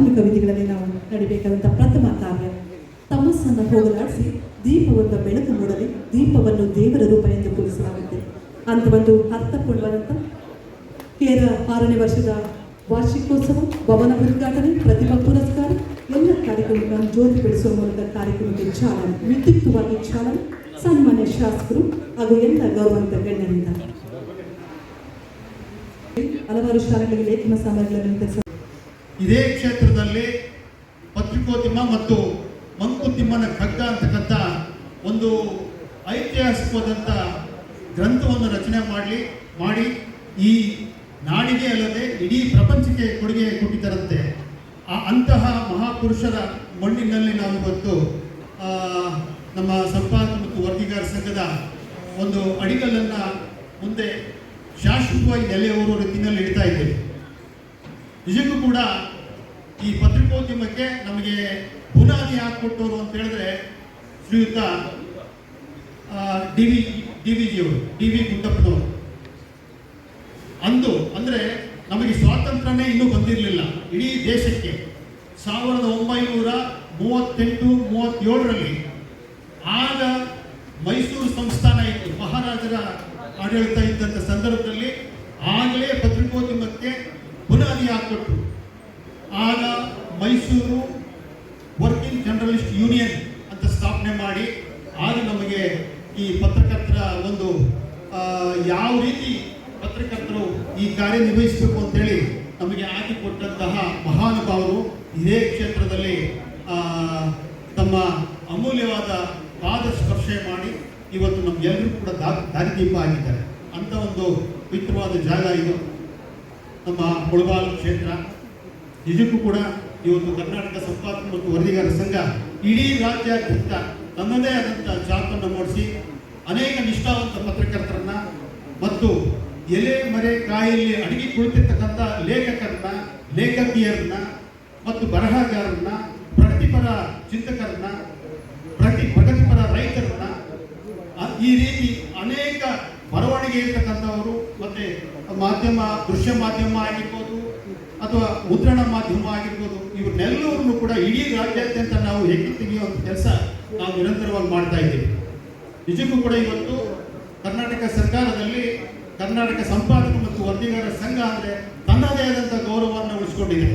ಧಾರ್ಮಿಕ ವಿಧಿಗಳಲ್ಲಿ ನಾವು ನಡಿಬೇಕಾದಂಥ ಪ್ರಥಮ ಕಾರ್ಯ, ತಮಸ್ಸನ್ನು ಹೋಗಲಾಡಿಸಿ ದೀಪವನ್ನು ಬೆಳಕು ನೋಡಲಿ ದೀಪವನ್ನು ದೇವರ ರೂಪ ಎಂದು ಕೂರಿಸಲಾಗುತ್ತೆ. ಅಂತ ಒಂದು ಅರ್ಥಪೂರ್ಣವಾದಂಥ ಕೇರಳ ಆರನೇ ವರ್ಷದ ವಾರ್ಷಿಕೋತ್ಸವ, ಭವನ ಉದ್ಘಾಟನೆ ಪ್ರತಿಭಾ ಪುರಸ್ಕಾರ, ಎಲ್ಲ ಕಾರ್ಯಕ್ರಮಗಳನ್ನು ಜ್ಯೋತಿ ಬೆಳೆಸುವ ಮೂಲಕ ಕಾರ್ಯಕ್ರಮಕ್ಕೆ ಚಾಲನೆ, ವಿದ್ಯುಕ್ತವಾಗಿ ಚಾಲನೆ, ಸನ್ಮಾನ್ಯ ಶಾಸಕರು ಹಾಗೂ ಎಲ್ಲ ಗೌರವಂತ ಗಣ್ಯರಿಂದ. ಹಲವಾರು ಶಾಲೆಗಳಿಗೆ ಲೇಖನ ಸಾಮಗ್ರಿಗಳನ್ನು ಇದೇ ಕ್ಷೇತ್ರದಲ್ಲಿ ಪತ್ರಿಕೋದ್ಯಮ ಮತ್ತು ಮಂಕುತಿಮ್ಮನ ಖಗ್ಗ ಅಂತಕ್ಕಂಥ ಒಂದು ಐತಿಹಾಸಿಕವಾದಂಥ ಗ್ರಂಥವನ್ನು ರಚನೆ ಮಾಡಲಿ, ಮಾಡಿ, ಈ ನಾಡಿಗೆ ಅಲ್ಲದೆ ಇಡೀ ಪ್ರಪಂಚಕ್ಕೆ ಕೊಡುಗೆ ಕೊಟ್ಟಿದ್ದರಂತೆ. ಆ ಅಂತಹ ಮಹಾಪುರುಷರ ಮಣ್ಣಿನಲ್ಲಿ ನಾವು ಇವತ್ತು ನಮ್ಮ ಸಂಪಾದಕ ಮತ್ತು ವರದಿಗಾರ ಸಂಘದ ಒಂದು ಅಡಿಗಲ್ಲನ್ನು ಮುಂದೆ ಶಾಶ್ವತವಾಗಿ ನೆಲೆಯವರು ರೀತಿಯಲ್ಲಿ ಇಡ್ತಾ ಇದ್ದೇವೆ. ನಿಜಕ್ಕೂ ಕೂಡ ಈ ಪತ್ರಿಕೋದ್ಯಮಕ್ಕೆ ನಮಗೆ ಬುನಾದಿ ಹಾಕಿಕೊಟ್ಟವರು ಅಂತ ಹೇಳಿದ್ರೆ ಶ್ರೀಯುತ ಡಿ ವಿ ಡಿ ವಿ ಜಿಯವರು ಡಿ ವಿ ಗುಡ್ಡಪ್ಪನವರು. ಅಂದು ಅಂದರೆ ನಮಗೆ ಸ್ವಾತಂತ್ರ್ಯನೇ ಇನ್ನೂ ಬಂದಿರಲಿಲ್ಲ. ಇಡೀ ದೇಶಕ್ಕೆ ಸಾವಿರದ ಒಂಬೈನೂರ ಮೂವತ್ತೆಂಟು, ಮೂವತ್ತೇಳರಲ್ಲಿ ಆಗ ಮೈಸೂರು ಸಂಸ್ಥಾನ ಇತ್ತು. ಮಹಾರಾಜರ ಆಡಳಿತ ಇದ್ದಂಥ ಸಂದರ್ಭದಲ್ಲಿ ಆಗಲೇ ಪತ್ರಿಕೋದ್ಯಮಕ್ಕೆ ಬುನಾದಿ ಹಾಕ್ಕೊಟ್ರು ಆಗ ಮೈಸೂರು ವರ್ಕಿಂಗ್ ಜರ್ನಲಿಸ್ಟ್ ಯೂನಿಯನ್ ಅಂತ ಸ್ಥಾಪನೆ ಮಾಡಿ ಆಗ ನಮಗೆ ಈ ಪತ್ರಕರ್ತರ ಒಂದು ಆ, ಯಾವ ರೀತಿ ಪತ್ರಕರ್ತರು ಈ ಕಾರ್ಯನಿರ್ವಹಿಸಬೇಕು ಅಂತೇಳಿ ನಮಗೆ ಹಾಕಿಕೊಟ್ಟಂತಹ ಮಹಾನುಭಾವರು ಇದೇ ಕ್ಷೇತ್ರದಲ್ಲಿ ಆ, ತಮ್ಮ ಅಮೂಲ್ಯವಾದ ಪಾದ ಸ್ಪರ್ಶ ಮಾಡಿ ಇವತ್ತು ನಮ್ಗೆಲ್ಲರೂ ಕೂಡ ದಾ- ದಾರಿದೀಪ ಆಗಿದ್ದಾರೆ ಅಂತ ಒಂದು ಪವಿತ್ರವಾದ ಜಾಗ ಇದು. ನಮ್ಮ ಮುಳಬಾಲ್ ಕ್ಷೇತ್ರ. ನಿಜಕ್ಕೂ ಕೂಡ ಇವತ್ತು ಕರ್ನಾಟಕ ಸಂಪಾದಕ ಮತ್ತು ವರದಿಗಾರ ಸಂಘ ಇಡೀ ರಾಜ್ಯಾದ್ಯಂತ ತನ್ನದೇ ಆದಂಥ ಜಾತನ್ನು ಮೂಡಿಸಿ ಅನೇಕ ನಿಷ್ಠಾವಂತ ಪತ್ರಕರ್ತರನ್ನ ಮತ್ತು ಎಲೆ, ಮರೆ, ಕಾಯಿಲೆ ಅಡಗಿ ಕುಳಿತಿರ್ತಕ್ಕಂಥ ಲೇಖಕರನ್ನ, ಲೇಖಕಿಯರನ್ನ ಮತ್ತು ಬರಹಗಾರರನ್ನ ಪ್ರತಿಪರ ಚಿಂತಕರನ್ನ ಪ್ರತಿ ಪ್ರಗತಿಪರ ರೈತರನ್ನ ಈ ರೀತಿ ಬರವಣಿಗೆ ಇರ್ತಕ್ಕಂಥವರು ಮತ್ತೆ ಮಾಧ್ಯಮ, ದೃಶ್ಯ ಮಾಧ್ಯಮ ಆಗಿರ್ಬೋದು ಅಥವಾ ಮುದ್ರಣ ಮಾಧ್ಯಮ ಆಗಿರ್ಬೋದು, ಇವ್ರನ್ನೆಲ್ಲರನ್ನು ಕೂಡ ಇಡೀ ರಾಜ್ಯಾದ್ಯಂತ ನಾವು ಹೆಗ್ಗು ತೆಗೆಯುವಂಥ ಕೆಲಸ ನಾವು ನಿರಂತರವಾಗಿ ಮಾಡ್ತಾ ಇದ್ದೀವಿ. ನಿಜಕ್ಕೂ ಕೂಡ ಇವತ್ತು ಕರ್ನಾಟಕ ಸರ್ಕಾರದಲ್ಲಿ ಕರ್ನಾಟಕ ಸಂಪಾದಕ ಮತ್ತು ವರದಿಗಾರ ಸಂಘ ಅಂದರೆ ತನ್ನದೇ ಆದಂಥ ಗೌರವವನ್ನು ಉಳಿಸ್ಕೊಂಡಿದೆ.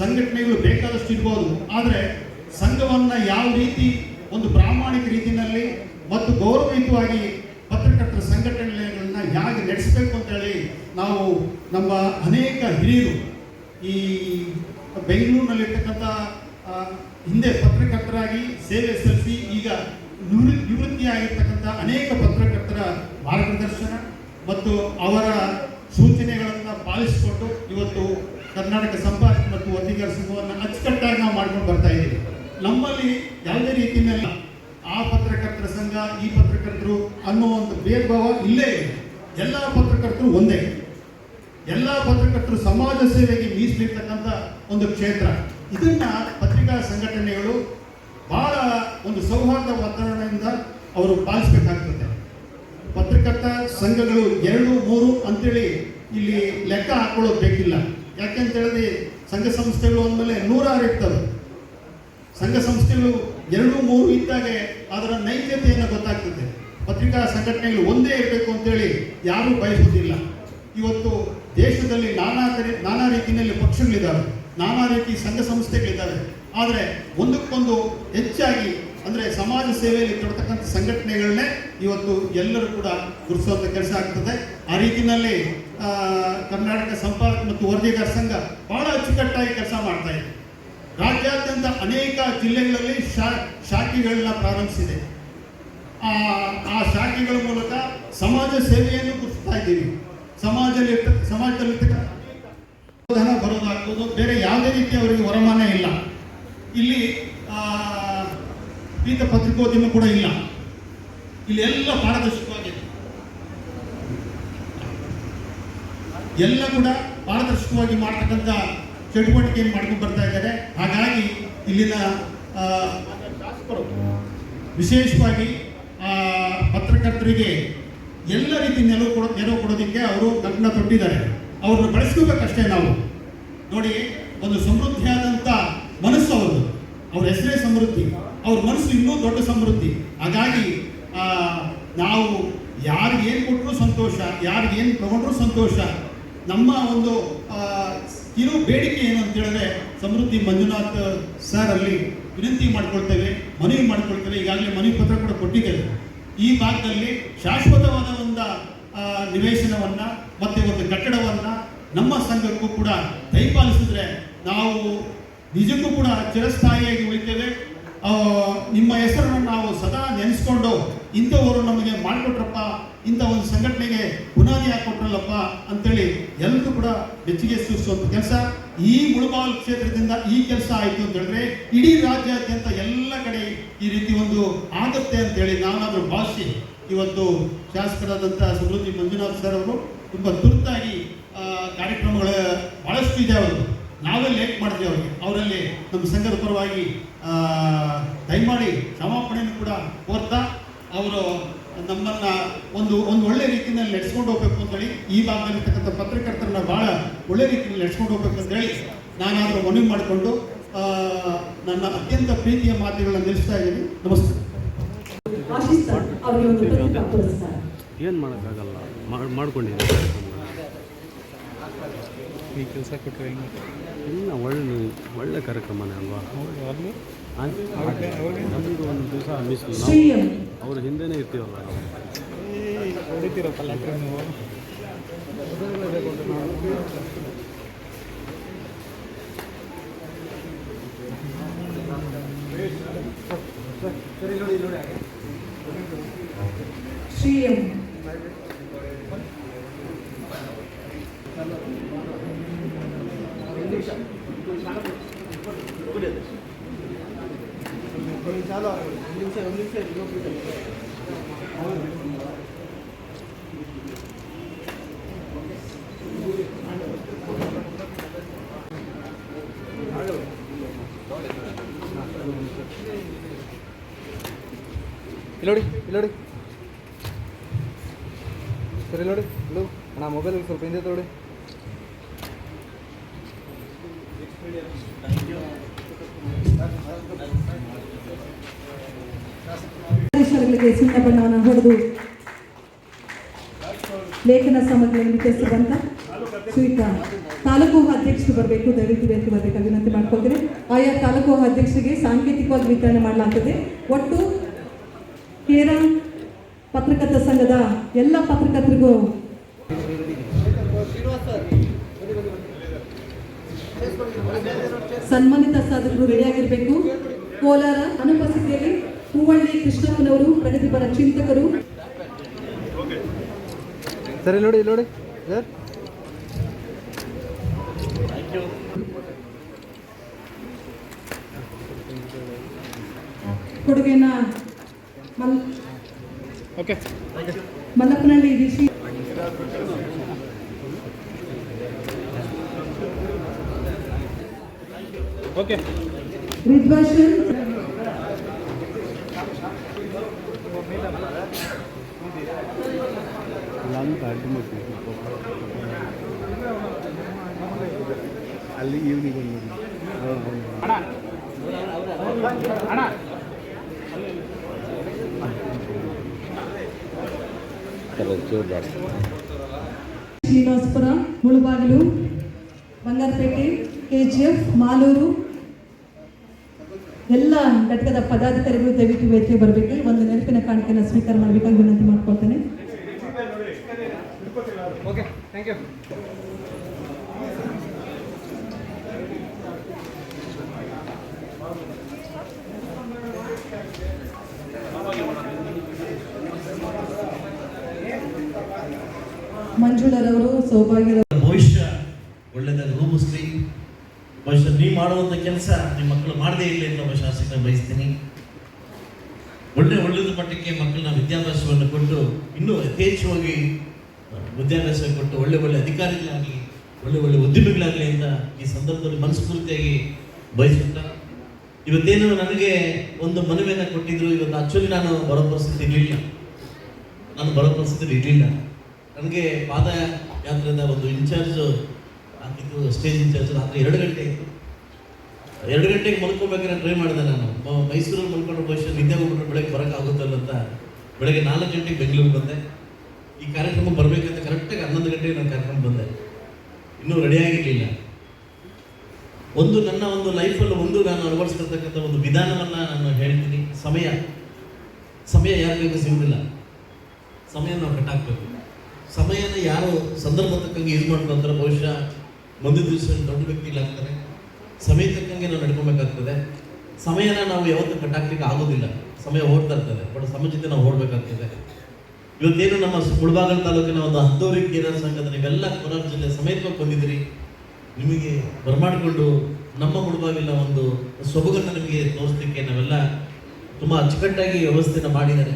ಸಂಘಟನೆಗಳು ಬೇಕಾದಷ್ಟು ಇರ್ಬೋದು, ಆದರೆ ಸಂಘವನ್ನ ಯಾವ ರೀತಿ ಒಂದು ಪ್ರಾಮಾಣಿಕ ರೀತಿಯಲ್ಲಿ ಮತ್ತು ಗೌರವಯುತವಾಗಿ ಪತ್ರಕರ್ತರ ಅಂತೇಳಿ ನಾವು ನಮ್ಮ ಅನೇಕ ಹಿರಿಯರು ಈ ಬೆಂಗಳೂರಿನಲ್ಲಿರ್ತಕ್ಕಂಥ ಹಿಂದೆ ಪತ್ರಕರ್ತರಾಗಿ ಸೇವೆ ಸಲ್ಲಿಸಿ ಈಗ ನಿವೃ ನಿವೃತ್ತಿಯಾಗಿರ್ತಕ್ಕಂಥ ಅನೇಕ ಪತ್ರಕರ್ತರ ಮಾರ್ಗದರ್ಶನ ಮತ್ತು ಅವರ ಸೂಚನೆಗಳನ್ನು ಪಾಲಿಸಿಕೊಂಡು ಇವತ್ತು ಕರ್ನಾಟಕ ಸಂಪಾದಕ ಮತ್ತು ವರದಿಗಾರ ಸಂಘವನ್ನು ಅಚ್ಚುಕಟ್ಟಾಗಿ ನಾವು ಮಾಡ್ಕೊಂಡು ಬರ್ತಾ ಇದ್ದೀವಿ. ನಮ್ಮಲ್ಲಿ ಯಾವುದೇ ರೀತಿಯಲ್ಲಿ ಆ ಪತ್ರಕರ್ತರ ಸಂಘ, ಈ ಪತ್ರಕರ್ತರು ಅನ್ನೋ ಒಂದು ಭೇದ ಭಾವ ಇಲ್ಲೇ. ಎಲ್ಲ ಪತ್ರಕರ್ತರು ಒಂದೇ. ಎಲ್ಲ ಪತ್ರಕರ್ತರು ಸಮಾಜ ಸೇವೆಗೆ ಮೀಸಲಿರ್ತಕ್ಕಂಥ ಒಂದು ಕ್ಷೇತ್ರ. ಇದನ್ನ ಪತ್ರಿಕಾ ಸಂಘಟನೆಗಳು ಬಹಳ ಒಂದು ಸೌಹಾರ್ದ ವಾತಾವರಣದಿಂದ ಅವರು ಪಾಲಿಸಬೇಕಾಗ್ತದೆ. ಪತ್ರಕರ್ತ ಸಂಘಗಳು ಎರಡು, ಮೂರು ಅಂತೇಳಿ ಇಲ್ಲಿ ಲೆಕ್ಕ ಹಾಕೊಳ್ಳೋದು ಬೇಕಿಲ್ಲ. ಯಾಕೆಂತ ಹೇಳಿದ್ರೆ ಸಂಘ ಸಂಸ್ಥೆಗಳು ಅಂದಮೇಲೆ ನೂರಾರು ಇರ್ತವೆ. ಸಂಘ ಸಂಸ್ಥೆಗಳು ಎರಡು, ಮೂರು ಇದ್ದಾಗೆ ಅದರ ನೈತ್ಯತೆಯನ್ನು ಗೊತ್ತಾಗ್ತದೆ. ಪತ್ರಿಕಾ ಸಂಘಟನೆಗಳು ಒಂದೇ ಇರಬೇಕು ಅಂತೇಳಿ ಯಾರೂ ಬಯಸುವುದಿಲ್ಲ. ಇವತ್ತು ದೇಶದಲ್ಲಿ ನಾನಾ ಕಡೆ ನಾನಾ ರೀತಿಯಲ್ಲಿ ಪಕ್ಷಗಳಿದ್ದಾವೆ, ನಾನಾ ರೀತಿ ಸಂಘ ಸಂಸ್ಥೆಗಳಿದ್ದಾವೆ. ಆದರೆ ಒಂದಕ್ಕೊಂದು ಹೆಚ್ಚಾಗಿ ಅಂದರೆ ಸಮಾಜ ಸೇವೆಯಲ್ಲಿ ತೊಡತಕ್ಕಂಥ ಸಂಘಟನೆಗಳನ್ನೇ ಇವತ್ತು ಎಲ್ಲರೂ ಕೂಡ ಗುರುತಿಸುವಂಥ ಕೆಲಸ ಆಗ್ತದೆ. ಆ ರೀತಿಯಲ್ಲಿ ಕರ್ನಾಟಕ ಸಂಪಾದಕ ಮತ್ತು ವರದಿಗಾರ ಸಂಘ ಬಹಳ ಅಚ್ಚುಕಟ್ಟಾಗಿ ಕೆಲಸ ಮಾಡ್ತಾ ಇದೆ. ರಾಜ್ಯಾದ್ಯಂತ ಅನೇಕ ಜಿಲ್ಲೆಗಳಲ್ಲಿ ಶಾ, ಶಾಖೆಗಳನ್ನ ಪ್ರಾರಂಭಿಸಿದೆ. ಆ ಶಾಖೆಗಳ ಮೂಲಕ ಸಮಾಜ ಸೇವೆಯನ್ನು ಗುರುತಿಸ್ತಾ ಇದ್ದೀವಿ. ಸಮಾಜದಲ್ಲಿ ಸಮಾಜದಲ್ಲಿ ಧನ ಬರೋದಾಗ್ಬೋದು, ಬೇರೆ ಯಾವುದೇ ರೀತಿ ಅವರಿಗೆ ವರಮಾನ ಇಲ್ಲ. ಇಲ್ಲಿ ಪೀತ ಪತ್ರಿಕೋದ್ಯಮ ಕೂಡ ಇಲ್ಲ. ಇಲ್ಲಿ ಎಲ್ಲ ಪಾರದರ್ಶಕವಾಗಿದೆ ಎಲ್ಲ ಕೂಡ ಪಾರದರ್ಶಕವಾಗಿ ಮಾಡ್ತಕ್ಕಂಥ ಚಟುವಟಿಕೆಯನ್ನು ಮಾಡ್ಕೊಂಡು ಬರ್ತಾ ಇದ್ದಾರೆ. ಹಾಗಾಗಿ ಇಲ್ಲಿನ ವಿಶೇಷವಾಗಿ ಪತ್ರಕರ್ತರಿಗೆ ಎಲ್ಲ ರೀತಿ ನೆರವು ಕೊಡೋ ನೆರವು ಕೊಡೋದಕ್ಕೆ ಅವರು ಕನ್ನಡ ತೊಟ್ಟಿದ್ದಾರೆ. ಅವ್ರನ್ನ ಬಳಸ್ಕೋಬೇಕಷ್ಟೇ ನಾವು. ನೋಡಿ, ಒಂದು ಸಮೃದ್ಧಿಯಾದಂಥ ಮನಸ್ಸು ಅವರು ಅವ್ರ ಹೆಸರೇ ಸಮೃದ್ಧಿ. ಅವ್ರ ಮನಸ್ಸು ಇನ್ನೂ ದೊಡ್ಡ ಸಮೃದ್ಧಿ. ಹಾಗಾಗಿ ನಾವು ಯಾರಿಗೇನು ಕೊಟ್ಟರು ಸಂತೋಷ ಯಾರಿಗೇನು ತಗೊಂಡ್ರು ಸಂತೋಷ, ನಮ್ಮ ಒಂದು ಕಿರು ಬೇಡಿಕೆ ಏನು ಅಂತ ಹೇಳಿದ್ರೆ ಸಮೃದ್ಧಿ ಮಂಜುನಾಥ್ ಸರ್ ಅಲ್ಲಿ ವಿನಂತಿ ಮಾಡ್ಕೊಳ್ತೇವೆ, ಮನವಿ ಮಾಡ್ಕೊಳ್ತೇವೆ. ಈಗಾಗಲೇ ಮನವಿ ಪತ್ರ ಕೂಡ ಕೊಟ್ಟಿದ್ದೇವೆ ಈ ಭಾಗದಲ್ಲಿ ಶಾಶ್ವತವಾದ ಒಂದು ನಿವೇಶನವನ್ನು ಮತ್ತು ಒಂದು ಕಟ್ಟಡವನ್ನ ನಮ್ಮ ಸಂಘಕ್ಕೂ ಕೂಡ ದಯಪಾಲಿಸಿದ್ರೆ ನಾವು ನಿಜಕ್ಕೂ ಕೂಡ ಚಿರಸ್ಥಾಯಿಯಾಗಿ ಉಳಿತೇವೆ. ನಿಮ್ಮ ಹೆಸರನ್ನು ನಾವು ಸದಾ ನೆನೆಸ್ಕೊಂಡು ಇಂಥವರು ನಮಗೆ ಮಾಡಿಕೊಟ್ರಪ್ಪ, ಇಂಥ ಒಂದು ಸಂಘಟನೆಗೆ ಬುನಾದಿ ಹಾಕೊಟ್ರಲ್ಲಪ್ಪ ಅಂತೇಳಿ ಎಲ್ಲರೂ ಕೂಡ ಮೆಚ್ಚುಗೆ ಸೂಚಿಸುವಂಥ ಕೆಲಸ. ಈ ಮುಳಬಾಲ್ ಕ್ಷೇತ್ರದಿಂದ ಈ ಕೆಲಸ ಆಯಿತು ಅಂತ ಹೇಳಿದ್ರೆ ಇಡೀ ರಾಜ್ಯಾದ್ಯಂತ ಎಲ್ಲ ಕಡೆ ಈ ರೀತಿ ಒಂದು ಆಗತ್ತೆ ಅಂತೇಳಿ ನಾನಾದರೂ ಭಾಷೆ ಇವತ್ತು ಶಾಸಕರಾದಂಥ ಸಮೃದ್ಧಿ ಮಂಜುನಾಥ್ ಸರ್ ಅವರು ತುಂಬ ತುರ್ತಾಗಿ ಕಾರ್ಯಕ್ರಮಗಳ ಬಹಳಷ್ಟು ಇದೆ ಅವರು. ನಾವೇ ಲೇಟ್ ಮಾಡಿದ್ವಿ ಅವರಿಗೆ. ಅವರಲ್ಲಿ ನಮ್ಮ ಸಂಘದ ಪರವಾಗಿ ದಯಮಾಡಿ ಕ್ಷಮಾಪಣೆಯನ್ನು ಕೂಡ ಕೋರ್ತಾ, ಅವರು ನಮ್ಮನ್ನ ಒಂದು ಒಂದು ಒಳ್ಳೆ ರೀತಿಯಲ್ಲಿ ನಡೆಸ್ಕೊಂಡು ಹೋಗ್ಬೇಕು ಅಂತೇಳಿ ಈ ಭಾಗದಲ್ಲಿರ್ತಕ್ಕಂಥ ಪತ್ರಕರ್ತರನ್ನ ಬಹಳ ಒಳ್ಳೆ ರೀತಿಯಲ್ಲಿ ನಡೆಸ್ಕೊಂಡು ಹೋಗ್ಬೇಕು ಅಂತೇಳಿ ನಾನಾದರೂ ಮನವಿ ಮಾಡಿಕೊಂಡು ನನ್ನ ಅತ್ಯಂತ ಪ್ರೀತಿಯ ಮಾತುಗಳನ್ನ ನಿಲ್ಲಿಸ್ತಾ ಇದ್ದೀನಿ. ನಮಸ್ತೆ. ಏನು ಮಾಡೋಕ್ಕಾಗಲ್ಲ? ಮಾಡಿ ಮಾಡ್ಕೊಂಡಿದ್ದೀನಿ ಈ ಕೆಲಸ ಕೊಟ್ಟರೆ ಇಲ್ಲ ಒಳ್ಳೆ ಒಳ್ಳೆ ಕಾರ್ಯಕ್ರಮನೇ ಅಲ್ವಾ? ಹೌದು ಅಲ್ಲಿ ನಮಗೂ ಒಂದು ದಿವಸ ಮಿಸ್ ನಾವು ಶ್ರೀ ಎಂ ಅವ್ರ ಹಿಂದೆನೇ ಇರ್ತೀವಲ್ಲ ನಾವು ಹೊಡಿತೀರಪ್ಪ ಲೆಟ್ರ್ ನೀವು ಶ್ರೀ ಎಂ ಇಲ್ಲೋಡಿ ಇಲ್ಲೋಡಿ ಸರಿ ನೋಡಿ ಇಲ್ಲೋ ಅಣ್ಣ ಮೊಬೈಲ್ ಸ್ವಲ್ಪ ಹಿಂದೆ ತಗೊಳ್ಳಿ ಶಾಲೆಗಳಿಗೆ ಬಣ್ಣವನ್ನು ಹೊಡೆದು ಲೇಖನ ಸಾಮಗ್ರಿಯನ್ನು ವಿತರಿಸಿದಂತ ಶ್ರೀಯುತ ತಾಲೂಕು ಅಧ್ಯಕ್ಷರು ಬರಬೇಕು, ದಯವಿಟ್ಟು ಅಂತ ಬರಬೇಕಾಗಿ ವಿನಂತಿ ಮಾಡ್ಕೊಳ್ತೀನಿ. ಆಯಾ ತಾಲೂಕು ಅಧ್ಯಕ್ಷರಿಗೆ ಸಾಂಕೇತಿಕವಾಗಿ ವಿತರಣೆ ಮಾಡಲಾಗ್ತದೆ. ಒಟ್ಟು ಕೇರ ಪತ್ರಕರ್ತ ಸಂಘದ ಎಲ್ಲ ಪತ್ರಕರ್ತರಿಗೂ ಸನ್ಮಾನಿತ ಸಾಧಕರು ರೆಡಿಯಾಗಿರಬೇಕು. ಕೋಲಾರ ಅನುಪಸ್ಥಿತಿಯಲ್ಲಿ ಹೂವಳ್ಳಿ ಕೃಷ್ಣಪ್ಪನವರು ಪ್ರಗತಿಪರ ಚಿಂತಕರು. ಸರಿ ನೋಡಿ ಇಲ್ಲಿ ನೋಡಿ. ಸರ್. ಕೊಡುಗೆನ ಮಲ್ಲಪ್ಪನಹಳ್ಳಿ ಡಿಸಿ ಓಕೆ. ರಿದ್ವಾಶನ್ ಅಂತ ಅಲ್ಲಿ ಈವ್ನಿಂಗ್ ಒಂದು ಶ್ರೀನಿವಾಸಪುರ ಮುಳುಬಾಗಿಲು ಬಂಗಾರಪೇಟೆ ಕೆಜಿಎಫ್ ಮಾಲೂರು ಎಲ್ಲ ಘಟಕದ ಪದಾಧಿಕಾರಿಗಳು ದಯವಿಟ್ಟು ವೇದಿಕೆ ಬರಬೇಕು. ಒಂದು ನೆನಪಿನ ಕಾಣಿಕೆಯನ್ನು ಸ್ವೀಕಾರ ಮಾಡಬೇಕಾಗಿ ವಿನಂತಿ ಮಾಡ್ಕೊಳ್ತೇನೆ. ಮಂಜುಳರವರು ಸೌಭಾಗ್ಯರವರು ನೀವು ಮಾಡುವಂಥ ಕೆಲಸ ನಿಮ್ಮ ಮಕ್ಕಳು ಮಾಡದೇ ಇಲ್ಲ ಅಂತ ಒಬ್ಬ ಶಾಸಕ ಬಯಸ್ತೀನಿ. ಒಳ್ಳೆ ಒಳ್ಳೆದ ಮಟ್ಟಕ್ಕೆ ಮಕ್ಕಳನ್ನ ವಿದ್ಯಾಭ್ಯಾಸವನ್ನು ಕೊಟ್ಟು ಇನ್ನೂ ಯಥೇಚ್ಛವಾಗಿ ವಿದ್ಯಾಭ್ಯಾಸ ಕೊಟ್ಟು ಒಳ್ಳೆ ಒಳ್ಳೆ ಅಧಿಕಾರಿಗಳಾಗಲಿ, ಒಳ್ಳೆ ಒಳ್ಳೆ ಉದ್ಯಮಿಗಳಾಗಲಿ ಅಂತ ಈ ಸಂದರ್ಭದಲ್ಲಿ ಮನಸ್ಫೂರ್ತಿಯಾಗಿ ಬಯಸುತ್ತಾ, ಇವತ್ತೇನು ನನಗೆ ಒಂದು ಮನವಿಯನ್ನು ಕೊಟ್ಟಿದ್ರು, ಇವತ್ತು ಆಕ್ಚುಲಿ ನಾನು ಬರೋ ಪರಿಸ್ಥಿತಿ ಇರಲಿಲ್ಲ ನಾನು ಬರೋ ಪರಿಸ್ಥಿತಿ ಇರಲಿಲ್ಲ. ನನಗೆ ಪಾದಯಾತ್ರೆದ ಒಂದು ಇನ್ಚಾರ್ಜ್ ಆಗಿದ್ದು, ಸ್ಟೇಜ್ ಇನ್ಚಾರ್ಜ್ ರಾತ್ರಿ ಎರಡು ಗಂಟೆ ಆಯಿತು. ಎರಡು ಗಂಟೆಗೆ ಮಲ್ಕೊಬೇಕಾದ್ರೆ ಟ್ರೈ ಮಾಡಿದೆ ನಾನು. ಮೈಸೂರಲ್ಲಿ ಮಲ್ಕೊಂಡು ಬಹುಶಃ ನಿದ್ದೆ ಹೋಗ್ಬಿಟ್ರೆ ಬೆಳಗ್ಗೆ ಬರೋಕ್ಕಾಗುತ್ತಲ್ಲ ಅಂತ. ಬೆಳಗ್ಗೆ ನಾಲ್ಕು ಗಂಟೆಗೆ ಬೆಂಗಳೂರು ಬಂದೆ. ಈ ಕಾರ್ಯಕ್ರಮ ಬರಬೇಕಂತ ಕರೆಕ್ಟಾಗಿ ಹನ್ನೊಂದು ಗಂಟೆಗೆ ನಾನು ಕಾರ್ಯಕ್ರಮ ಬಂದೆ. ಇನ್ನೂ ರೆಡಿಯಾಗಿರಲಿಲ್ಲ ಒಂದು ನನ್ನ ಒಂದು ಲೈಫಲ್ಲಿ ಒಂದು ನಾನು ಅಳವಡಿಸ್ಕೊಳ್ತಕ್ಕಂಥ ಒಂದು ವಿಧಾನವನ್ನು ನಾನು ಹೇಳ್ತೀನಿ. ಸಮಯ. ಸಮಯ ಯಾರಿಗೂ ಸಿಗುವುದಿಲ್ಲ ಸಮಯ ನಾವು ಕಟ್ಟಾಕ್ಬೇಕು. ಸಮಯನ ಯಾರು ಸಂದರ್ಭ ತಕ್ಕಂಗೆ ಯೂಸ್ ಮಾಡ್ಕೊಂತಾರೆ ಬಹುಶಃ ಮುಂದಿನ ದಿವಸ ದೊಡ್ಡ ವ್ಯಕ್ತಿಗಳಾಗ್ತಾರೆ ಸಮಯ ತಕ್ಕಂಗೆ ನಾವು ನಡ್ಕೊಬೇಕಾಗ್ತದೆ. ಸಮಯನ ನಾವು ಯಾವತ್ತೂ ಕಟ್ಟಾಕ್ಲಿಕ್ಕೆ ಆಗೋದಿಲ್ಲ. ಸಮಯ ಓಡ್ತಾ ಇರ್ತದೆ, ಬಟ್ ಸಮಯ ಜೊತೆ ನಾವು ಓಡಬೇಕಾಗ್ತದೆ. ಇವತ್ತೇನು ನಮ್ಮ ಮುಳಬಾಗಲ ತಾಲೂಕಿನ ಒಂದು ಹತ್ತೂರಿ ಕೇರಳ ಸಂಘದ ನೀವೆಲ್ಲ ಕೋಲಾರ ಜಿಲ್ಲೆ ಸಮೇತವಾಗಿ ಬಂದಿದ್ದೀರಿ. ನಿಮಗೆ ಬರಮಾಡಿಕೊಂಡು ನಮ್ಮ ಮುಳಬಾಗಿಲಿನ ಒಂದು ಸೊಬಗನ್ನು ನಿಮಗೆ ತೋರಿಸ್ಲಿಕ್ಕೆ ನಾವೆಲ್ಲ ತುಂಬ ಅಚ್ಚುಕಟ್ಟಾಗಿ ವ್ಯವಸ್ಥೆನ ಮಾಡಿದ್ದಾರೆ.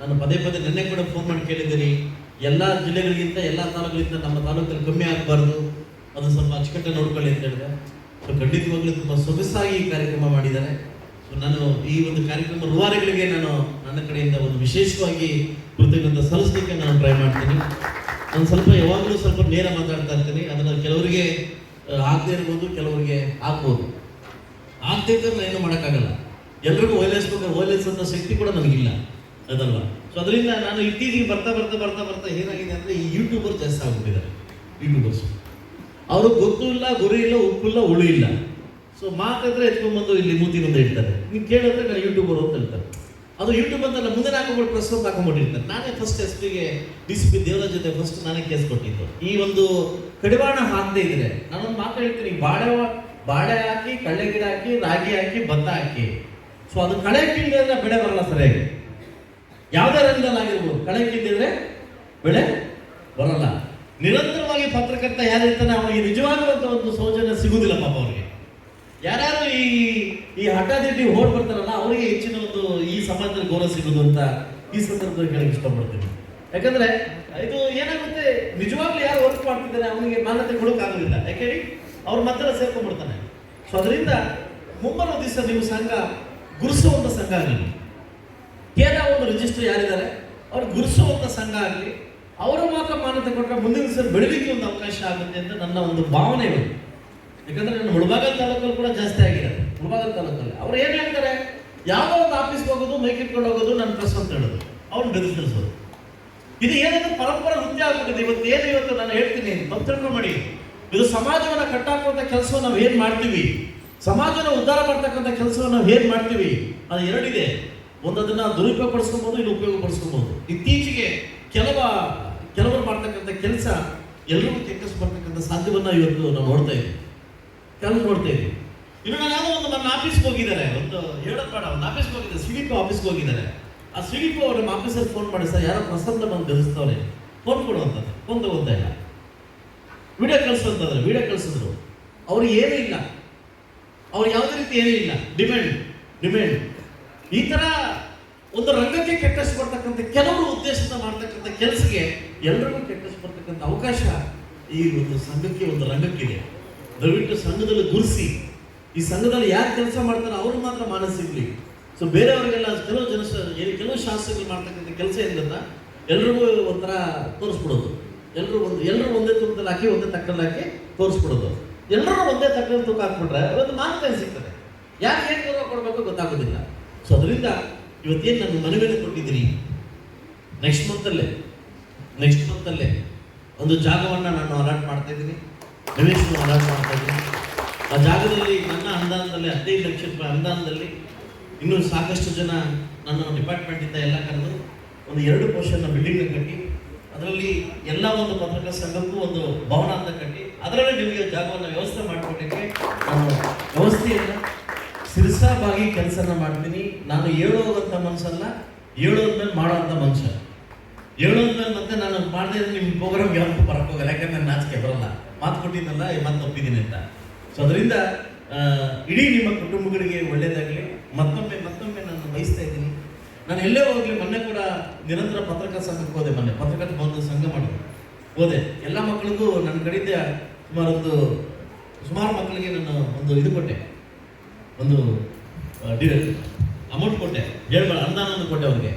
ನಾನು ಪದೇ ಪದೇ ನಿನ್ನೆ ಕೂಡ ಫೋನ್ ಮಾಡಿ ಕೇಳಿದ್ದೀನಿ. ಎಲ್ಲ ಜಿಲ್ಲೆಗಳಿಗಿಂತ, ಎಲ್ಲ ತಾಲೂಕುಗಳಿಂದ ನಮ್ಮ ತಾಲೂಕಲ್ಲಿ ಕಮ್ಮಿ ಆಗಬಾರ್ದು. ಅದು ಸ್ವಲ್ಪ ಅಚ್ಚುಕಟ್ಟಾಗಿ ನೋಡ್ಕೊಳ್ಳಿ ಅಂತ ಹೇಳಿದೆ. ಖಂಡಿತವಾಗ್ಲೂ ತುಂಬ ಸೊಗಸಾಗಿ ಈ ಕಾರ್ಯಕ್ರಮ ಮಾಡಿದ್ದಾರೆ. ಸೊ ನಾನು ಈ ಒಂದು ಕಾರ್ಯಕ್ರಮ ರೂವಾರಿಗಳಿಗೆ ನಾನು ನನ್ನ ಕಡೆಯಿಂದ ಒಂದು ವಿಶೇಷವಾಗಿ ಕೃತಜ್ಞತೆ ಸಲ್ಲಿಸಲಿಕ್ಕೆ ನಾನು ಟ್ರೈ ಮಾಡ್ತೀನಿ. ನಾನು ಸ್ವಲ್ಪ ಯಾವಾಗಲೂ ಸ್ವಲ್ಪ ನೇರ ಮಾತಾಡ್ತಾ ಇರ್ತೀನಿ. ಅದನ್ನು ಕೆಲವರಿಗೆ ಆಗದೆ ಆಗದೇ ಇರ್ಬೋದು, ಕೆಲವರಿಗೆ ಆಗ್ಬೋದು. ಆಗದೇ ಇದ್ದರೆ ನಾನು ಏನು ಮಾಡೋಕ್ಕಾಗಲ್ಲ. ಎಲ್ರಿಗೂ ಓಲೈಸ್ಬೇಕು ಅಂತ ಶಕ್ತಿ ಕೂಡ ನನಗಿಲ್ಲ. ಅದಲ್ವಾ? ಸೊ ಅದರಿಂದ ನಾನು ಇತ್ತೀಚೆಗೆ ಬರ್ತಾ ಬರ್ತಾ ಬರ್ತಾ ಬರ್ತಾ ಏನಾಗಿದೆ ಅಂದರೆ ಈ ಯೂಟ್ಯೂಬರ್ ಜಾಸ್ತಿ ಆಗ್ಬಿಟ್ಟಿದ್ದಾರೆ. ಯೂಟ್ಯೂಬರ್ಸ್ ಅವರು ಗೊತ್ತೂ ಇಲ್ಲ, ಗುರಿ ಇಲ್ಲ ಉಪ್ಪಿಲ್ಲ ಹುಳಿ ಇಲ್ಲ. ಸೊ ಮಾತಾಡಿದ್ರೆ ಎತ್ಕೊಂಡ್ಬಂದು ಇಲ್ಲಿ ಮೂತಿ ಮುಂದೆ ಇಡ್ತಾರೆ ನೀವು ಕೇಳಿದ್ರೆ ನಾನು ಯೂಟ್ಯೂಬರ್ ಅಂತ ಹೇಳ್ತಾರೆ. ಅದು ಯೂಟ್ಯೂಬ್ ಅಂತ ಮುಂದೆ ಹಾಕೊಂಡು ಪ್ರಸ್ತುತ ಹಾಕೊಂಡ್ಬಿಟ್ಟಿರ್ತಾರೆ ನಾನೇ ಫಸ್ಟ್ ಎಸ್ಟಿಗೆ ಡಿ ಸಿ ಪಿ ದೇವರ ಜೊತೆ ಫಸ್ಟ್ ನಾನೇ ಕೇಸ್ ಕೊಟ್ಟಿದ್ದು. ಈ ಒಂದು ಕಡಿವಾಣ ಹಾಕದೇ ಇದ್ರೆ ನಾನೊಂದು ಮಾತು ಹೇಳ್ತೀನಿ. ಬಾಳೆ ಬಾಳೆ ಹಾಕಿ ಕಳ್ಳೆ ಗಿಡ ಹಾಕಿ, ರಾಗಿ ಹಾಕಿ, ಭತ್ತ ಹಾಕಿ. ಸೊ ಅದು ಕಳೆ ಕಿಂಡಿದ್ರೆ ಬೆಳೆ ಬರಲ್ಲ ಸರಿಯಾಗಿ. ಯಾವುದೇ ರಂಗದಲ್ಲಿ ಆಗಿರ್ಬೋದು. ಕಳೆ ಕಿಂಡಿದ್ರೆ ಬೆಳೆ ಬರಲ್ಲ. ನಿರಂತರವಾಗಿ ಪತ್ರಕರ್ತ ಯಾರಿರ್ತಾನೆ ಅವನಿಗೆ ನಿಜವಾಗಿರುವಂತ ಒಂದು ಸೌಜನ್ಯ ಸಿಗುವುದಿಲ್ಲ ಪಾಪ ಅವರಿಗೆ. ಯಾರ್ಯಾರು ಈ ಈ ಹಠಾದಿಟ್ಟಿ ಓಡ್ ಬರ್ತಾರಲ್ಲ, ಅವರಿಗೆ ಹೆಚ್ಚಿನ ಒಂದು ಈ ಸಮಾಜದಲ್ಲಿ ಗೌರವ ಸಿಗುದು ಅಂತ ಈ ಸಂದರ್ಭದಲ್ಲಿ ಹೇಳಕ್ ಇಷ್ಟಪಡ್ತೀನಿ. ಯಾಕಂದ್ರೆ ಇದು ಏನಾಗುತ್ತೆ, ನಿಜವಾಗ್ಲೂ ಯಾರು ವರ್ಕ್ ಮಾಡ್ತಿದ್ದಾರೆ, ಅವನಿಗೆ ಮಾನ್ಯತೆ ಕೊಡೋಕ್ಕಾಗೋದಿಲ್ಲ. ಯಾಕೆ ಹೇಳಿ? ಅವ್ರ ಮಧ್ಯ ಸೇರ್ಕೊಂಡ್ಬಿಡ್ತಾನೆ. ಸೊ ಅದರಿಂದ ಮುಂಬರುವ ದಿವಸ ನೀವು ಸಂಘ ಗುರುಸುವಂತ ಸಂಘ ಆಗಲಿ. ಕೇರಳ ಒಂದು ರಿಜಿಸ್ಟರ್ ಯಾರಿದ್ದಾರೆ, ಅವ್ರು ಗುರುಸುವಂತ ಸಂಘ ಆಗಲಿ ಅವರು ಮಾತ್ರ ಮಾನ್ಯತೆ ಕೊಟ್ಟರೆ ಮುಂದಿನ ದಿವಸ ಬೆಳಲಿಕ್ಕೆ ಒಂದು ಅವಕಾಶ ಆಗುತ್ತೆ ಅಂತ ನನ್ನ ಒಂದು ಭಾವನೆ ಇದೆ. ಯಾಕಂದ್ರೆ ನನ್ನ ಮುಳಬಾಗಲ್ ತಾಲೂಕಲ್ಲಿ ಕೂಡ ಜಾಸ್ತಿ ಆಗಿದೆ ಮುಳಬಾಗಲ್ ತಾಲೂಕಲ್ಲಿ. ಅವ್ರು ಏನ್ ಹೇಳ್ತಾರೆ? ಯಾವುದೋ ಒಂದು ಆಫೀಸ್ಗೆ ಹೋಗೋದು, ಮೈಕ್ ಇಟ್ಕೊಂಡು ಹೋಗೋದು, ನನ್ನ ಪ್ರೆಸ್ ಅಂತ ಹೇಳೋದು. ಅವ್ರು ಬೆದರಿಸೋದು ಇದು ಏನಂತ ಪರಂಪರೆ ನೃತ್ಯ ಆಗ್ಬಿಟ್ಟಿದೆ. ಇವತ್ತು ಏನು ಇವತ್ತು ನಾನು ಹೇಳ್ತೀನಿ ತಪ್ಪು ಮಾಡಿ. ಇದು ಸಮಾಜವನ್ನ ಕಟ್ಟಾಕುವಂಥ ಕೆಲಸವನ್ನು ನಾವು ಏನು ಮಾಡ್ತೀವಿ? ಸಮಾಜನ ಉದ್ಧಾರ ಮಾಡ್ತಕ್ಕಂಥ ಕೆಲಸವನ್ನು ನಾವು ಏನು ಮಾಡ್ತೀವಿ? ಅದು ಎರಡಿದೆ. ಒಂದು ಅದನ್ನ ದುರುಪಯೋಗ ಪಡಿಸ್ಕೊಬಹುದು ಇಲ್ಲಿ ಉಪಯೋಗ ಪಡಿಸ್ಕೊಬಹುದು ಇತ್ತೀಚೆಗೆ ಕೆಲವ ಕೆಲವರು ಮಾಡ್ತಕ್ಕಂಥ ಕೆಲಸ ಎಲ್ಲರಿಗೂ ಕೆಕ್ಕಸ್ ಬರ್ತಕ್ಕಂಥ ಸಾಧ್ಯವನ್ನ ಇವತ್ತು ನಾವು ನೋಡ್ತಾ ಇದ್ದೀವಿ. ಕೆಲವು ನೋಡ್ತಾ ಇದ್ದೀವಿ. ಇನ್ನು ನಾನು ಯಾವುದೋ ಒಂದು ನನ್ನ ಆಫೀಸ್ಗೆ ಹೋಗಿದ್ದಾರೆ. ಒಂದು ಹೇಳೋದು ಬೇಡ, ಒಂದು ಆಫೀಸ್ಗೆ ಹೋಗಿದ್ದಾರೆ. ಸಿಡಿಪಿ ಆಫೀಸ್ಗೆ ಹೋಗಿದ್ದಾರೆ. ಆ ಸಿಡಿಪಿ ನಮ್ಮ ಆಫೀಸರ್ ಫೋನ್ ಮಾಡಿ, ಸರ್, ಯಾರೋ ಪ್ರಸನ್ನ ಬಂದು ಗರಿಸ್ತವ್ರೆ ಫೋನ್ ಕೊಡುವಂಥದ್ದು ಒಂದು ತಗೊಂತ ಇಲ್ಲ. ವಿಡಿಯೋ ಕಳಿಸು ಅಂತಂದ್ರೆ ವಿಡಿಯೋ ಕಳಿಸಿದ್ರು. ಅವ್ರು ಏನೂ ಇಲ್ಲ. ಅವ್ರು ಯಾವುದೇ ರೀತಿ ಏನೂ ಇಲ್ಲ. ಡಿಮ್ಯಾಂಡ್ ಡಿಮ್ಯಾಂಡ್ ಈ ತರ ಒಂದು ರಂಗಕ್ಕೆ ಕೆಟ್ಟಷ್ಟು ಬರ್ತಕ್ಕಂಥ ಕೆಲವರು ಉದ್ದೇಶದಿಂದ ಮಾಡ್ತಕ್ಕಂಥ ಕೆಲಸಕ್ಕೆ ಎಲ್ಲರಿಗೂ ಕೆಟ್ಟಷ್ಟು ಬರ್ತಕ್ಕಂಥ ಅವಕಾಶ ಈ ಒಂದು ಸಂಘಕ್ಕೆ ಒಂದು ರಂಗಕ್ಕಿದೆ. ದಯವಿಟ್ಟು ಸಂಘದಲ್ಲಿ ಗುರುಸಿ. ಈ ಸಂಘದಲ್ಲಿ ಯಾರು ಕೆಲಸ ಮಾಡ್ತಾರೋ ಅವರು ಮಾತ್ರ ಮಾನಸಿಕಲಿ. ಸೊ ಬೇರೆಯವರಿಗೆಲ್ಲ ಕೆಲವು ಜನ ಕೆಲವು ಶಾಸ್ತ್ರಗಳು ಮಾಡ್ತಕ್ಕಂಥ ಕೆಲಸ ಏನಿಲ್ಲ ಎಲ್ರಿಗೂ ಒಂಥರ ತೋರಿಸ್ಬಿಡೋದು. ಎಲ್ಲರೂ ಒಂದು ಎಲ್ಲರೂ ಒಂದೇ ತೂಕದಲ್ಲಿ ಹಾಕಿ, ಒಂದೇ ತಕ್ಕಲ್ಲಿ ಹಾಕಿ ತೋರಿಸ್ಬಿಡೋದು. ಎಲ್ಲರೂ ಒಂದೇ ತಕ್ಕಲ್ಲಿ ತೂಕ ಹಾಕ್ಬಿಟ್ರೆ ಒಂದು ಮಾನ್ಯತೆ ಸಿಗ್ತದೆ. ಯಾರು ಏನು ಗೌರವ ಕೊಡಬೇಕು ಗೊತ್ತಾಗೋದಿಲ್ಲ. ಸೊ ಅದರಿಂದ ಇವತ್ತೇನು ನನ್ನ ಮನವಿಯನ್ನು ಕೊಟ್ಟಿದ್ದೀರಿ ನೆಕ್ಸ್ಟ್ ಮಂತಲ್ಲೇ ನೆಕ್ಸ್ಟ್ ಮಂತಲ್ಲೇ ಒಂದು ಜಾಗವನ್ನು ನಾನು ಅಲಾಟ್ ಮಾಡ್ತಾ ಇದ್ದೀನಿ. ನಿವೇಶನ ಅಲಾಟ್ ಮಾಡ್ತಾ ಇದ್ದೀನಿ. ಆ ಜಾಗದಲ್ಲಿ ನನ್ನ ಅನುದಾನದಲ್ಲಿ ಹದಿನೈದು ಲಕ್ಷ ರೂಪಾಯಿ ಅನುದಾನದಲ್ಲಿ ಇನ್ನೂ ಸಾಕಷ್ಟು ಜನ ನನ್ನ ಡಿಪಾರ್ಟ್ಮೆಂಟಿಂದ ಎಲ್ಲ ಕರೆದು ಒಂದು ಎರಡು ಪೋರ್ಷನ್ನ ಬಿಲ್ಡಿಂಗ್ನ ಕಟ್ಟಿ, ಅದರಲ್ಲಿ ಎಲ್ಲ ಒಂದು ಪತ್ರಕರ್ತ ಸಂಘಕ್ಕೂ ಒಂದು ಭವನ ಅಂತ ಕಟ್ಟಿ, ಅದರಲ್ಲಿ ನಿಮಗೆ ಜಾಗವನ್ನು ವ್ಯವಸ್ಥೆ ಮಾಡಿಕೊಡಲಿಕ್ಕೆ ನಾನು ವ್ಯವಸ್ಥೆಯನ್ನು ಸಿರಸಾಬಾಗಿ ಕೆಲಸನ ಮಾಡ್ತೀನಿ. ನಾನು ಹೇಳೋದಂಥ ಮನಸ್ಸಲ್ಲ ಹೇಳೋದ್ಮೇಲೆ ಮಾಡೋವಂಥ ಮನುಷ್ಯ ಹೇಳೋದ್ಮೇಲೆ ಮತ್ತೆ ನಾನು ಮಾಡದೆ ನಿಮ್ಮ ಪ್ರೋಗ್ರಾಮ್ ಯಾವತ್ತೂ ಬರಕ್ ಹೋಗಲ್ಲ. ಯಾಕಂದ್ರೆ ನಾಚಿಕೆ ಬರಲ್ಲ. ಮಾತು ಕೊಟ್ಟಿದ್ದಲ್ಲ ಮತ್ತೆ ಒಪ್ಪಿದ್ದೀನಿ ಅಂತ. ಸೊ ಅದರಿಂದ ಇಡೀ ನಿಮ್ಮ ಕುಟುಂಬಗಳಿಗೆ ಒಳ್ಳೆಯದಾಗಲಿ ಮತ್ತೊಮ್ಮೆ ಮತ್ತೊಮ್ಮೆ ನಾನು ಬಯಸ್ತಾ ಇದ್ದೀನಿ. ನಾನು ಎಲ್ಲೇ ಹೋಗಲಿ, ಮೊನ್ನೆ ಕೂಡ ನಿರಂತರ ಪತ್ರಕರ್ತ ಸಂಘಕ್ಕೆ ಹೋದೆ ಮೊನ್ನೆ. ಪತ್ರಕರ್ತ ಭವನದ ಸಂಘ ಮಾಡಿದೆ. ಹೋದೆ. ಎಲ್ಲ ಮಕ್ಕಳಿಗೂ ನನ್ನ ಕಡೆಯಿಂದ ಸುಮಾರೊಂದು, ಸುಮಾರು ಮಕ್ಕಳಿಗೆ ನಾನು ಒಂದು ಇದು ಕೊಟ್ಟೆ. ಒಂದು ಅಮೌಂಟ್ ಕೊಟ್ಟೆ. ಹೇಳ್ಬೇಡ ಅನುದಾನವನ್ನು ಕೊಟ್ಟೆ ಅವ್ರಿಗೆ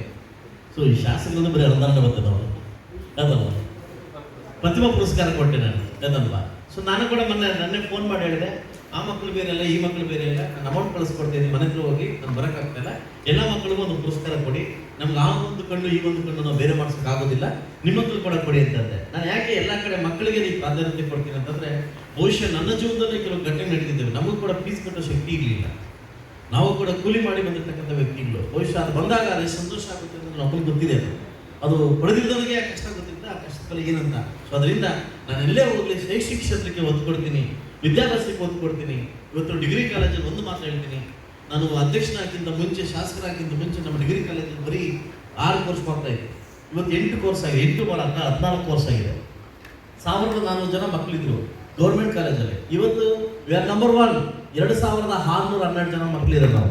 ಸೊ ಈ ಶಾಸಕರಿಂದ ಬರೀ ಅನುದಾನ ಬರ್ತದೆ ಅವರು ಅದಲ್ವ ಪ್ರತಿಭಾ ಪುರಸ್ಕಾರ ಕೊಟ್ಟೆ ನಾನು. ಅದಲ್ವಾ ಸೊ ಸೊ ನಾನು ಕೂಡ ಮೊನ್ನೆ ನನ್ನೇ ಫೋನ್ ಮಾಡಿ ಹೇಳಿದೆ. ಆ ಮಕ್ಕಳು ಬೇರೆ ಇಲ್ಲ ಈ ಮಕ್ಕಳು ಬೇರೆ ಇಲ್ಲ ನಾನು ಅಮೌಂಟ್ ಕಳಿಸ್ಕೊಡ್ತೀನಿ, ಮನೆ ಹತ್ರ ಹೋಗಿ, ನಾನು ಬರೋಕ್ಕಾಗ್ತಿಲ್ಲ ಎಲ್ಲ ಮಕ್ಕಳಿಗೂ ಒಂದು ಪುರಸ್ಕಾರ ಕೊಡಿ. ನಮ್ಗೆ ಆ ಒಂದು ಕಣ್ಣು, ಈ ಒಂದು ಕಣ್ಣು ನಾವು ಬೇರೆ ಮಾಡ್ಸೋಕ್ಕಾಗೋದಿಲ್ಲ. ನಿಮ್ಮ ಮಕ್ಕಳು ಕೂಡ ಕೊಡಿ ಅಂತಂದೆ. ನಾನು ಯಾಕೆ ಎಲ್ಲ ಕಡೆ ಮಕ್ಕಳಿಗೆ ನೀವು ಪ್ರಾಧಾನ್ಯತೆ ಕೊಡ್ತೀನಿ ಅಂತಂದ್ರೆ ಬಹುಶಃ ನನ್ನ ಜೀವನದಲ್ಲಿ ಕೆಲವು ಘಟನೆ ನಡೆದಿದ್ದೇವೆ. ನಮಗೂ ಕೂಡ ಫೀಸ್ ಕಟ್ಟೋ ಶಕ್ತಿ ಇರಲಿಲ್ಲ. ನಾವು ಕೂಡ ಕೂಲಿ ಮಾಡಿ ಬಂದಿರ್ತಕ್ಕಂಥ ವ್ಯಕ್ತಿಗಳು. ಬಹುಶಃ ಅದು ಬಂದಾಗ ಅದೇ ಸಂತೋಷ ಆಗುತ್ತೆ ಅಂತ ನಮಗೆ ಗೊತ್ತಿದೆ ಅದು. ಅದು ಪಡೆದಿದ್ದವರಿಗೆ ಆ ಕಷ್ಟ ಗೊತ್ತಿಲ್ಲ ಆ ಕಷ್ಟದಲ್ಲಿ ಏನಂತ. ಸೊ ಅದರಿಂದ ನಾನು ಎಲ್ಲೇ ಹೋಗಲಿ, ಶೈಕ್ಷಣಿಕ ಕ್ಷೇತ್ರಕ್ಕೆ ಒತ್ತು ಕೊಡ್ತೀನಿ ವಿದ್ಯಾಭ್ಯಾಸಕ್ಕೆ ಒತ್ತು ಕೊಡ್ತೀನಿ ಇವತ್ತು ಡಿಗ್ರಿ ಕಾಲೇಜಲ್ಲಿ ಒಂದು ಮಾತು ಹೇಳ್ತೀನಿ. ನಾನು ಅಧ್ಯಕ್ಷನಾಗಿಂತ ಮುಂಚೆ ಶಾಸಕರಾಗಿಂತ ಮುಂಚೆ ನಮ್ಮ ಡಿಗ್ರಿ ಕಾಲೇಜಲ್ಲಿ ಬರೀ ಆರು ಕೋರ್ಸ್ ಮಾಡ್ತಾ ಇದ್ದೆ. ಇವತ್ತು ಎಂಟು ಕೋರ್ಸ್ ಆಗಿದೆ. ಎಂಟು ಬಾರ ಹದಿನಾಲ್ಕು ಕೋರ್ಸ್ ಆಗಿದೆ. ಸಾವಿರದ ನಾನ್ನೂರು ಜನ ಮಕ್ಕಳಿದ್ರು ಗೌರ್ಮೆಂಟ್ ಕಾಲೇಜಲ್ಲಿ. ಇವತ್ತು ವಿ ಆರ್ ನಂಬರ್ ಒನ್ ಎರಡು ಸಾವಿರದ ಆರುನೂರ ಹನ್ನೆರಡು ಜನ ಮಕ್ಕಳಿದ್ದಾರೆ ನಾವು.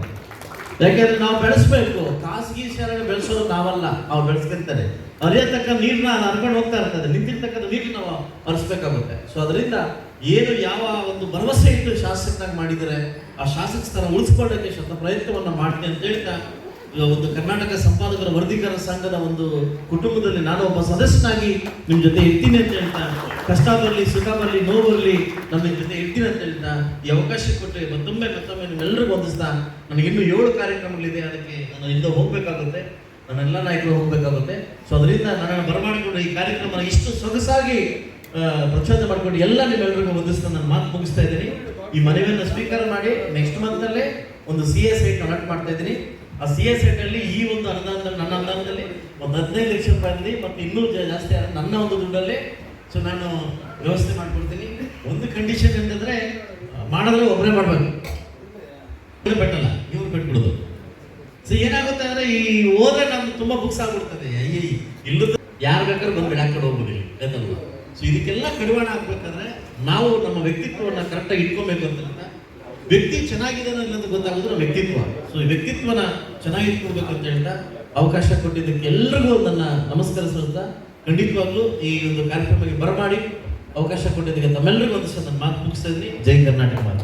ಯಾಕೆಂದ್ರೆ ನಾವು ಬೆಳೆಸ್ಬೇಕು. ಖಾಸಗಿ ಶಾಲೆ ಬೆಳೆಸೋದು ನಾವಲ್ಲ. ಅವ್ರು ಬೆಳೆಸ್ಕೊಂತಾರೆ. ಅರಿಯತಕ್ಕ ನೀರನ್ನ ಅನ್ಕೊಂಡು ಹೋಗ್ತಾ ಇರ್ತದೆ. ನಿಂತಿರ್ತಕ್ಕಂಥ ನೀರನ್ನ ನಾವು ಹರಿಸ್ಬೇಕಾಗುತ್ತೆ. ಸೊ ಅದರಿಂದ ಏನು ಯಾವ ಒಂದು ಭರವಸೆ ಇಟ್ಟು ಶಾಸಕನಾಗಿ ಮಾಡಿದರೆ ಆ ಶಾಸಕ ಸ್ಥಾನ ಉಳಿಸ್ಕೊಳ್ಳೋಕೆ ಶತ ಪ್ರಯತ್ನವನ್ನು ಮಾಡ್ತೀನಿ ಅಂತ ಹೇಳ್ತಾ ಒಂದು ಕರ್ನಾಟಕ ಸಂಪಾದಕರ ವರದಿಗಾರರ ಸಂಘದ ಒಂದು ಕುಟುಂಬದಲ್ಲಿ ನಾನು ಒಬ್ಬ ಸದಸ್ಯನಾಗಿ ನಿಮ್ಮ ಜೊತೆ ಇರ್ತೀನಿ ಅಂತ ಹೇಳ್ತಾ ಕಷ್ಟ ಬರಲಿ ಸುಖ ಬರಲಿ ನೋವು ಬರಲಿ ನಮ್ಮ ಜೊತೆ ಇರ್ತೀನಿ ಅಂತ ಹೇಳ್ತಾ ಈ ಅವಕಾಶ ಕೊಟ್ಟು ಮತ್ತೊಮ್ಮೆ ಮತ್ತೊಮ್ಮೆ ನಿಮ್ಮೆಲ್ಲರಿಗೂ ಹೊಂದಿಸ್ತಾ ನನಗೆ ಇನ್ನೂ ಏಳು ಕಾರ್ಯಕ್ರಮಗಳಿದೆ ಅದಕ್ಕೆ ನಾನು ಇಂದ ಹೋಗಬೇಕಾಗುತ್ತೆ. ನನ್ನೆಲ್ಲ ನಾಯಕರು ಹೋಗಬೇಕಾಗುತ್ತೆ. ಸೊ ಅದರಿಂದ ನನ್ನನ್ನು ಬರಮಾಡಿಕೊಂಡು ಈ ಕಾರ್ಯಕ್ರಮ ಇಷ್ಟು ಸೊಗಸಾಗಿ ಪ್ರಚೋದ ಪ್ರಚೋದನೆ ಮಾಡ್ಕೊಂಡು ಎಲ್ಲ ನಿಮ್ಮೆಲ್ಲರಿಗೂ ಹೊಂದಿಸ್ತಾ ನಾನು ಮಾತು ಮುಗಿಸ್ತಾ ಇದ್ದೀನಿ. ಈ ಮನವಿಯನ್ನು ಸ್ವೀಕಾರ ಮಾಡಿ ನೆಕ್ಸ್ಟ್ ಮಂತಲ್ಲೇ ಒಂದು ಸಿ ಎಸ್ ಐಟ್ ಕನೆಕ್ಟ್ ಮಾಡ್ತಾ ಇದ್ದೀನಿ. ಆ ಸಿ ಎಸ್ ಐಟ್ ಅಲ್ಲಿ ಈ ಒಂದು ಅನುದಾನದಲ್ಲಿ, ನನ್ನ ಅನುದಾನದಲ್ಲಿ ಒಂದು ಹದಿನೈದು ಲಕ್ಷ ರೂಪಾಯಿ ಮತ್ತೆ ಇನ್ನೂ ಜಾಸ್ತಿ ನನ್ನ ಒಂದು ದುಡ್ಡಲ್ಲೇ ಸೊ ನಾನು ವ್ಯವಸ್ಥೆ ಮಾಡ್ಕೊಡ್ತೀನಿ. ಒಂದು ಕಂಡೀಷನ್ ಅಂತಂದ್ರೆ ಮಾಡಿದ್ರೆ ಒಬ್ಬರೇ ಮಾಡಬೇಕು ಬೆಟ್ಟಲ್ಲ ಇವ್ರು ಬಿಟ್ಬಿಡೋದು ಸೊ ಏನಾಗುತ್ತೆ ಅಂದ್ರೆ, ಈ ಹೋದ್ರೆ ನಮ್ಗೆ ತುಂಬಾ ಬುಕ್ಸ್ ಆಗ್ಬಿಡ್ತದೆ. ಇಲ್ಲದ ಯಾರು ಬೇಕಾದ್ರೂ ಬಂದು ಬಿಡಾಕೊಂಡು ಹೋಗ್ಬಿಡಿ ಅದಲ್ವಾ ಸೊ ಇದಕ್ಕೆಲ್ಲ ಕಡಿವಾಣ ಆಗ್ಬೇಕಾದ್ರೆ, ನಾವು ನಮ್ಮ ವ್ಯಕ್ತಿತ್ವವನ್ನು ಕರೆಕ್ಟಾಗಿ ಇಟ್ಕೊಬೇಕು ಅಂತ ವ್ಯಕ್ತಿ ಚೆನ್ನಾಗಿದೆ ಅನ್ನೋದು ಗೊತ್ತಾಗೋದು ವ್ಯಕ್ತಿತ್ವ. ಸೊ ಈ ವ್ಯಕ್ತಿತ್ವನ ಚೆನ್ನಾಗಿ ಇಟ್ಕೋಬೇಕು ಅಂತ ಹೇಳ್ತಾ, ಅವಕಾಶ ಕೊಟ್ಟಿದ್ದಕ್ಕೆ ಎಲ್ರಿಗೂ ನನ್ನ ನಮಸ್ಕಾರ ಸಲ್ಲಿಸ್ತಾ ಖಂಡಿತವಾಗ್ಲೂ ಈ ಒಂದು ಕಾರ್ಯಕ್ರಮಕ್ಕೆ ಬರಮಾಡಿ ಅವಕಾಶ ಕೊಟ್ಟಿದ್ದಕ್ಕೆ ತಮ್ಮೆಲ್ಲರಿಗೂ ಒಂದು ಸಹ ನನ್ನ ಮಾತು ಮುಗಿಸ್ತಾ ಇದ್ದೀನಿ. ಜೈ ಕರ್ನಾಟಕ ಮಾತು.